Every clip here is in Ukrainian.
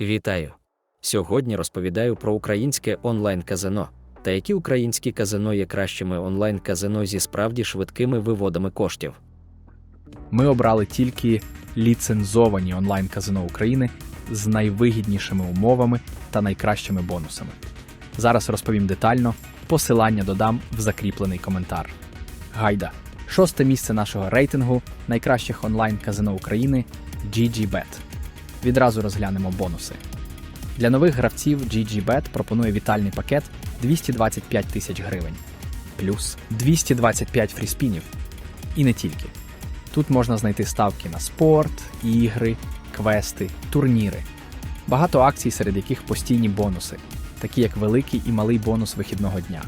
Вітаю! Сьогодні розповідаю про українське онлайн-казино та які українські казино є кращими онлайн-казино зі справді швидкими виводами коштів. Ми обрали тільки ліцензовані онлайн-казино України з найвигіднішими умовами та найкращими бонусами. Зараз розповім детально, посилання додам в закріплений коментар. Гайда. Шосте місце нашого рейтингу найкращих онлайн-казино України GGBet. Відразу розглянемо бонуси. Для нових гравців GGBet пропонує вітальний пакет 225 тисяч гривень, плюс 225 фріспінів. І не тільки. Тут можна знайти ставки на спорт, ігри, квести, турніри. Багато акцій, серед яких постійні бонуси, такі як великий і малий бонус вихідного дня.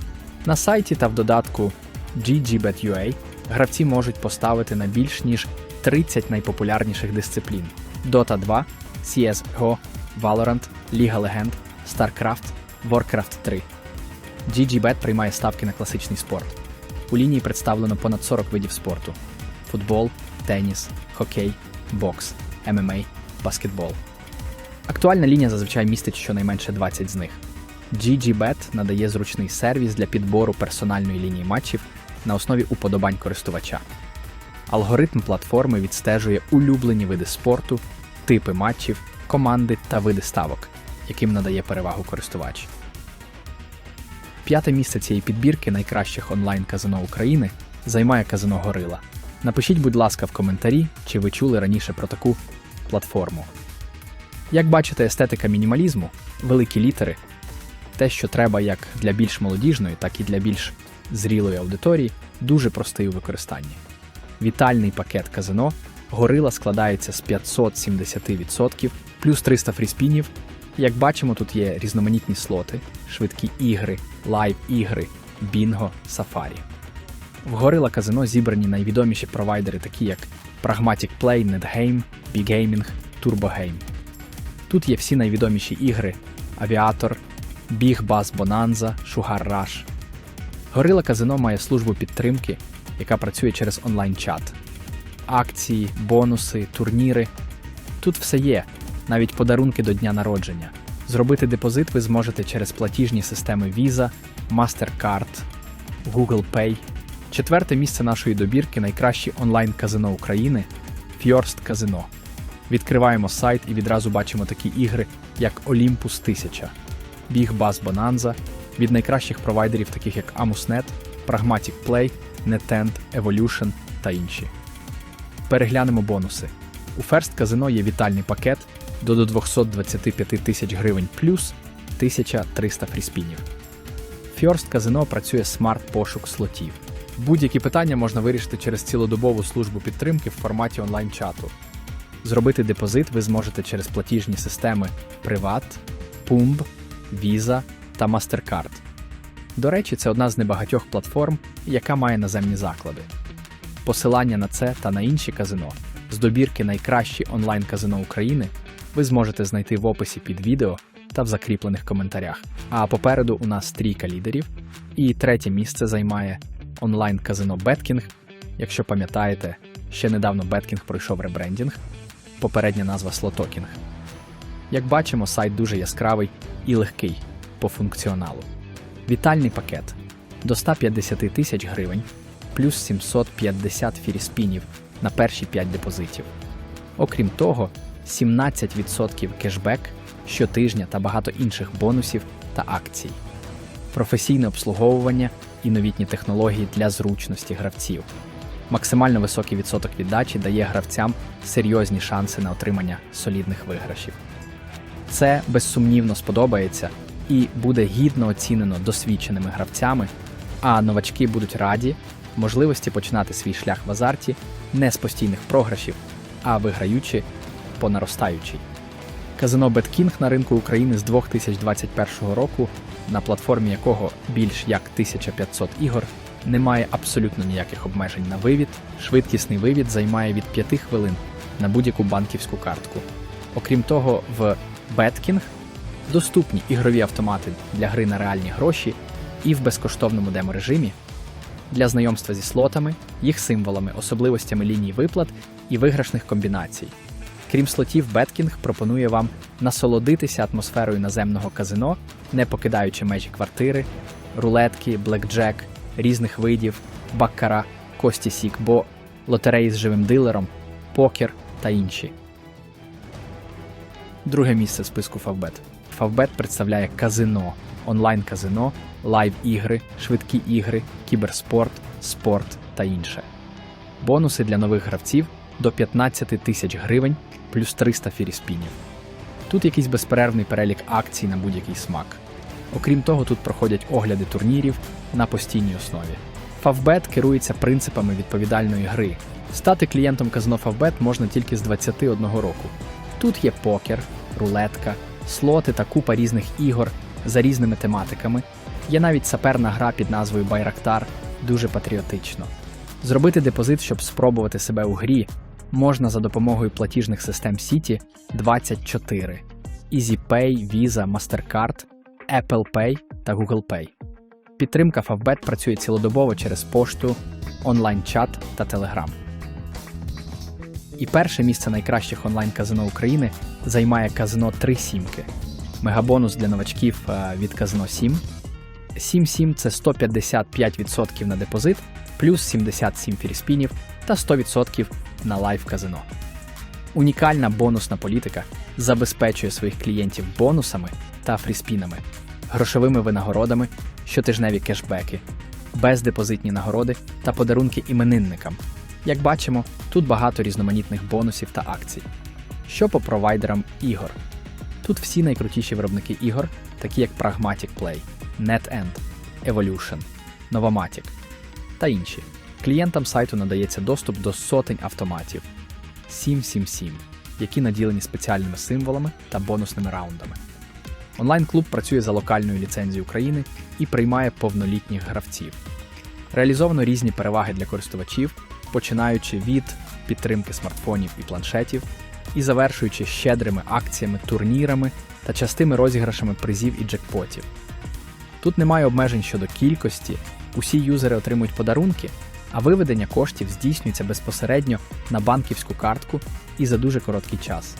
На сайті та в додатку GGBet.ua гравці можуть поставити на більш ніж 30 найпопулярніших дисциплін: Dota 2, CSGO, Valorant, Ліга Легенд, StarCraft, Warcraft 3. GGBet приймає ставки на класичний спорт. У лінії представлено понад 40 видів спорту: футбол, теніс, хокей, бокс, ММА, баскетбол. Актуальна лінія зазвичай містить щонайменше 20 з них. GGBet надає зручний сервіс для підбору персональної лінії матчів на основі уподобань користувача. Алгоритм платформи відстежує улюблені види спорту, типи матчів, команди та види ставок, яким надає перевагу користувач. П'яте місце цієї підбірки найкращих онлайн-казино України займає казино Горила. Напишіть, будь ласка, в коментарі, чи ви чули раніше про таку платформу. Як бачите, естетика мінімалізму, великі літери, те, що треба як для більш молодіжної, так і для більш зрілої аудиторії, дуже простий у використанні. Вітальний пакет казино горила складається з 570% плюс 300 фріспінів. Як бачимо, тут є різноманітні слоти, швидкі ігри, лайв-ігри, бінго, сафарі. В Gorilla казино зібрані найвідоміші провайдери, такі як Pragmatic Play, NetGame, BGaming, TurboGame. Тут є всі найвідоміші ігри: Aviator, Big Bass Bonanza, Sugar Rush. Gorilla казино має службу підтримки, яка працює через онлайн-чат. Акції, бонуси, турніри. Тут все є, навіть подарунки до дня народження. Зробити депозит ви зможете через платіжні системи Visa, MasterCard, Google Pay. Четверте місце нашої добірки найкращі онлайн-казино України Fjorst Казино. Відкриваємо сайт і відразу бачимо такі ігри, як Olympus 1000, Big Bass Bonanza від найкращих провайдерів, таких як Amusnet, Pragmatic Play, NetEnt, Evolution та інші. Переглянемо бонуси. У First Казино є вітальний пакет до до 225 тисяч гривень плюс 1300 фріспінів. First Казино працює смарт-пошук слотів. Будь-які питання можна вирішити через цілодобову службу підтримки в форматі онлайн-чату. Зробити депозит ви зможете через платіжні системи Privat, Pumb, Visa та MasterCard. До речі, це одна з небагатьох платформ, яка має наземні заклади. Посилання на це та на інші казино з добірки найкращі онлайн-казино України ви зможете знайти в описі під відео та в закріплених коментарях. А попереду у нас трійка лідерів, і третє місце займає онлайн-казино Беткінг. Якщо пам'ятаєте, ще недавно Беткінг пройшов ребрендінг, попередня назва Слотокінг. Як бачимо, сайт дуже яскравий і легкий по функціоналу. Вітальний пакет до 150 тисяч гривень плюс 750 фіріспінів на перші 5 депозитів. Окрім того, 17% кешбек щотижня та багато інших бонусів та акцій, професійне обслуговування і новітні технології для зручності гравців. Максимально високий відсоток віддачі дає гравцям серйозні шанси на отримання солідних виграшів. Це безсумнівно сподобається і буде гідно оцінено досвідченими гравцями, а новачки будуть раді можливості починати свій шлях в азарті не з постійних програшів, а виграючи по наростаючій. Казино BetKing на ринку України з 2021 року, на платформі якого більш як 1500 ігор, не має абсолютно ніяких обмежень на вивід. Швидкісний вивід займає від 5 хвилин на будь-яку банківську картку. Окрім того, в BetKing доступні ігрові автомати для гри на реальні гроші і в безкоштовному деморежимі для знайомства зі слотами, їх символами, особливостями ліній виплат і виграшних комбінацій. Крім слотів, Беткінг пропонує вам насолодитися атмосферою наземного казино, не покидаючи межі квартири, рулетки, блекджек, різних видів, баккара, кості сікбо, лотереї з живим дилером, покер та інші. Друге місце в списку Favbet. Favbet представляє казино, онлайн-казино, лайв-ігри, швидкі ігри, кіберспорт, спорт та інше. Бонуси для нових гравців до 15 тисяч гривень плюс 300 фіріспінів. Тут якийсь безперервний перелік акцій на будь-який смак. Окрім того, тут проходять огляди турнірів на постійній основі. Favbet керується принципами відповідальної гри. Стати клієнтом казино Favbet можна тільки з 21 року. Тут є покер, рулетка, слоти та купа різних ігор за різними тематиками. Є навіть саперна гра під назвою Байрактар, дуже патріотично. Зробити депозит, щоб спробувати себе у грі, можна за допомогою платіжних систем City 24, EasyPay, Visa, MasterCard, Apple Pay та Google Pay. Підтримка Favbet працює цілодобово через пошту, онлайн-чат та Telegram. І перше місце найкращих онлайн-казино України займає казино 3 сімки. Мегабонус для новачків е, від казино 7. 7-7 це 155% на депозит, плюс 77 фіріспінів та 100% на лайв казино. Унікальна бонусна політика забезпечує своїх клієнтів бонусами та фріспінами, грошовими винагородами, щотижневі кешбеки, бездепозитні нагороди та подарунки іменинникам. Як бачимо, тут багато різноманітних бонусів та акцій. Що по провайдерам ігор? Тут всі найкрутіші виробники ігор, такі як Pragmatic Play, NetEnt, Evolution, Novomatic та інші. Клієнтам сайту надається доступ до сотень автоматів 777, які наділені спеціальними символами та бонусними раундами. Онлайн-клуб працює за локальною ліцензією України і приймає повнолітніх гравців. Реалізовано різні переваги для користувачів, починаючи від підтримки смартфонів і планшетів і завершуючи щедрими акціями, турнірами та частими розіграшами призів і джекпотів. Тут немає обмежень щодо кількості, усі юзери отримують подарунки, а виведення коштів здійснюється безпосередньо на банківську картку і за дуже короткий час.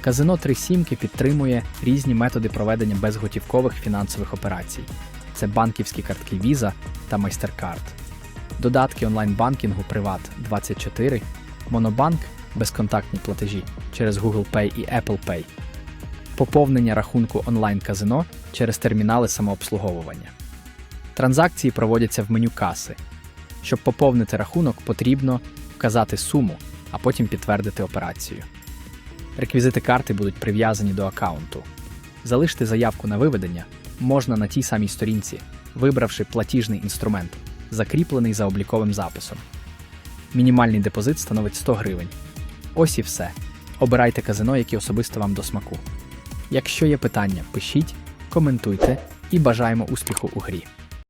Казино 3 сімки підтримує різні методи проведення безготівкових фінансових операцій. Це банківські картки Visa та MasterCard. Додатки онлайн-банкінгу Privat 24, Монобанк, безконтактні платежі через Google Pay і Apple Pay, поповнення рахунку онлайн-казино через термінали самообслуговування. Транзакції проводяться в меню каси. Щоб поповнити рахунок, потрібно вказати суму, а потім підтвердити операцію. Реквізити карти будуть прив'язані до аккаунту. Залишити заявку на виведення можна на тій самій сторінці, вибравши платіжний інструмент, закріплений за обліковим записом. Мінімальний депозит становить 100 гривень. Ось і все. Обирайте казино, яке особисто вам до смаку. Якщо є питання, пишіть, коментуйте і бажаємо успіху у грі.